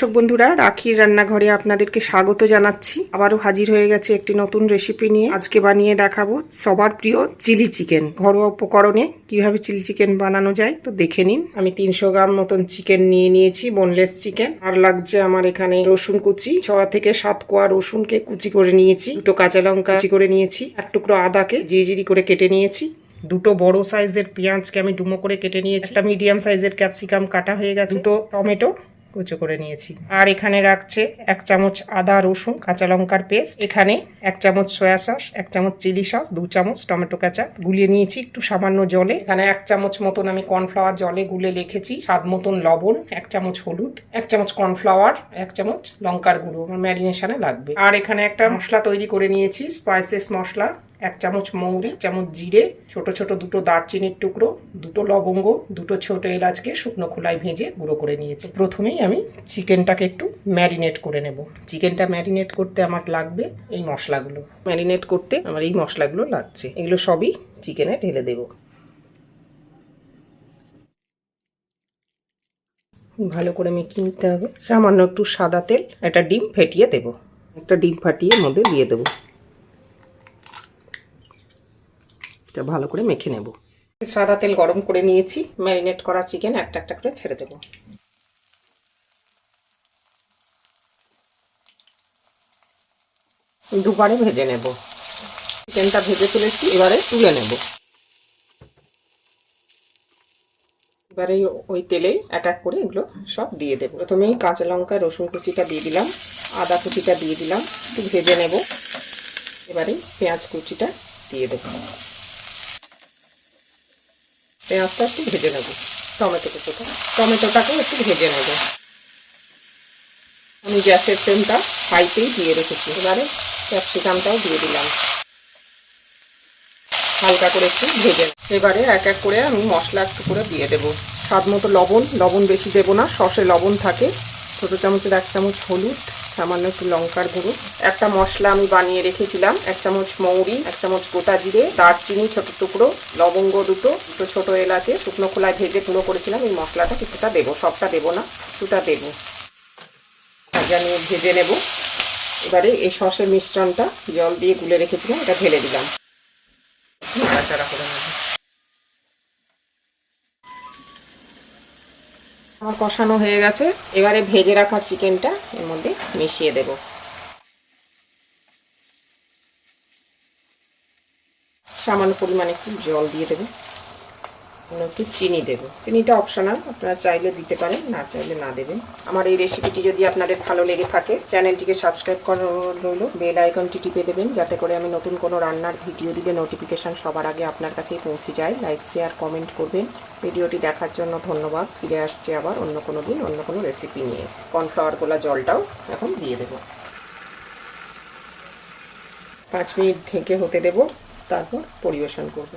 দর্শক বন্ধুরা, রাখির রান্নাঘরে আপনাদেরকে স্বাগত জানাচ্ছি। আবারও হাজির হয়ে গেছে একটি নতুন রেসিপি নিয়ে। আজকে বানিয়ে দেখাবো সবার প্রিয় চিলি চিকেন। ঘরোয়া উপকরণে কীভাবে চিলি চিকেন বানানো যায় তো দেখে নিন। আমি তিনশো গ্রাম মতন চিকেন নিয়ে নিয়েছি বোনলেস চিকেন। আর লাগছে আমার এখানে রসুন কুচি। ছ থেকে সাত কোয়া রসুনকে কুচি করে নিয়েছি। দুটো কাঁচা লঙ্কা কুচি করে নিয়েছি। এক টুকরো আদাকে জিরি করে কেটে নিয়েছি। দুটো বড় সাইজের পেঁয়াজকে আমি ডুমো করে কেটে নিয়েছি। একটা মিডিয়াম সাইজের ক্যাপসিকাম কাটা হয়ে গেছে। দুটো টমেটো কুচো করে নিয়েছি। আর এখানে রাখছে এক চামচ আদা, রসুন, কাঁচা লঙ্কার পেস্ট। এখানে এক চামচ সয়া সস, এক চামচ চিলি সস, দু চামচ টমেটো কাঁচা গুলিয়ে নিয়েছি একটু সামান্য জলে। এখানে এক চামচ মতন আমি কর্নফ্লাওয়ার জলে গুলে রেখেছি। স্বাদ মতন লবণ, এক চামচ হলুদ, এক চামচ কর্নফ্লাওয়ার, এক চামচ লঙ্কার গুঁড়ো। আমার ম্যারিনেশনে লাগবে। আর এখানে একটা মশলা তৈরি করে নিয়েছি, স্পাইসেস মশলা। এক চামচ মৌরি, চামচ জিরে, ছোট ছোট দুটো দারচিনির টুকরো, দুটো লবঙ্গ, দুটো ছোট এলাচকে শুকনো খোলায় ভেজে গুঁড়ো করে নিয়েছি। প্রথমেই আমি চিকেনটাকে একটু ম্যারিনেট করে নেব। চিকেনটা ম্যারিনেট করতে আমার লাগবে এই মশলাগুলো। ম্যারিনেট করতে আমার এই মশলাগুলো লাগছে। এগুলো সবই চিকেনে ঢেলে দেবো। ভালো করে মেখে নিতে হবে। সামান্য একটু সাদা তেল, একটা ডিম ফেটিয়ে দেব। একটা ডিম ফাটিয়ে মধ্যে দিয়ে দেবো। এটা ভালো করে মেখে নেব। সাদা তেল গরম করে নিয়েছি, ম্যারিনেট করা চিকেন একটা একটা করে ছেড়ে দেবো। দুবারে ভেজে নেব। চিকেনটা ভেজে তুলেছি এবারে তুলে নেব। এবারে ওই তেলেই অ্যাটাক করে এগুলো সব দিয়ে দেবো। প্রথমেই কাঁচা লঙ্কা, রসুন কুচিটা দিয়ে দিলাম, আদা কুচিটা দিয়ে দিলাম, একটু ভেজে নেব। এবারে পেঁয়াজ কুচিটা দিয়ে দেবো। পেঁয়াজটা একটু ভেজে নেব। টমেটো কুচোটা টমেটোটাকেও একটু ভেজে নেব। আমি গ্যাসের ফ্লেমটা হাইতেই দিয়ে রেখেছি। এবারে ক্যাপসিকামটাও দিয়ে দিলাম। হালকা করে একটু ভেজে এবারে এক এক করে আমি মশলা একটু করে দিয়ে দেবো। স্বাদ মতো লবণ লবণ বেশি দেবো না, সসে লবণ থাকে। ছোটো চামচের এক চামচ হলুদ। সামান্য একটু লঙ্কার গুঁড়ো। একটা মশলা আমি বানিয়ে রেখেছিলাম, এক চামচ মৌরি, এক চামচ গোটা জিরে, দারচিনি, ছোট টুকরো, লবঙ্গ দুটো দুটো ছোট এলাচে, শুকনো খোলায় ভেজে গুঁড়ো করেছিলাম। এই মশলাটা কিছুটা দেবো, সবটা দেবো না, কিছুটা দেবো। ভাজা নিয়ে ভেজে নেব। এবারে এই সসের মিশ্রণটা জল দিয়ে গুলে রেখেছিলাম, এটা ঢেলে দিলাম। নাড়াচাড়া করে আমার কষানো হয়ে গেছে। এবারে ভেজে রাখা চিকেনটা এর মধ্যে মিশিয়ে দেব। সামান্য পরিমাণে একটু জল দিয়ে দেবো। একটু চিনি দেবো। চিনিটা অপশনাল আপনারা চাইলে দিতে পারেন, না চাইলে না দেবেন। আমার এই রেসিপিটি যদি আপনাদের ভালো লেগে থাকে চ্যানেলটিকে সাবস্ক্রাইব করা রইল বেল আইকনটি টিপে দেবেন, যাতে করে আমি নতুন কোনো রান্নার ভিডিও দিলে নোটিফিকেশান সবার আগে আপনার কাছেই পৌঁছে যায়। লাইক শেয়ার কমেন্ট করবেন। ভিডিওটি দেখার জন্য ধন্যবাদ। ফিরে আসছে আবার অন্য কোনো দিন, অন্য কোনো রেসিপি নিয়ে। কর্নফ্লাওয়ার গোলা জলটাও এখন দিয়ে দেবো। পাঁচ মিনিট ঢেকে হতে দেব, তারপর পরিবেশন করব।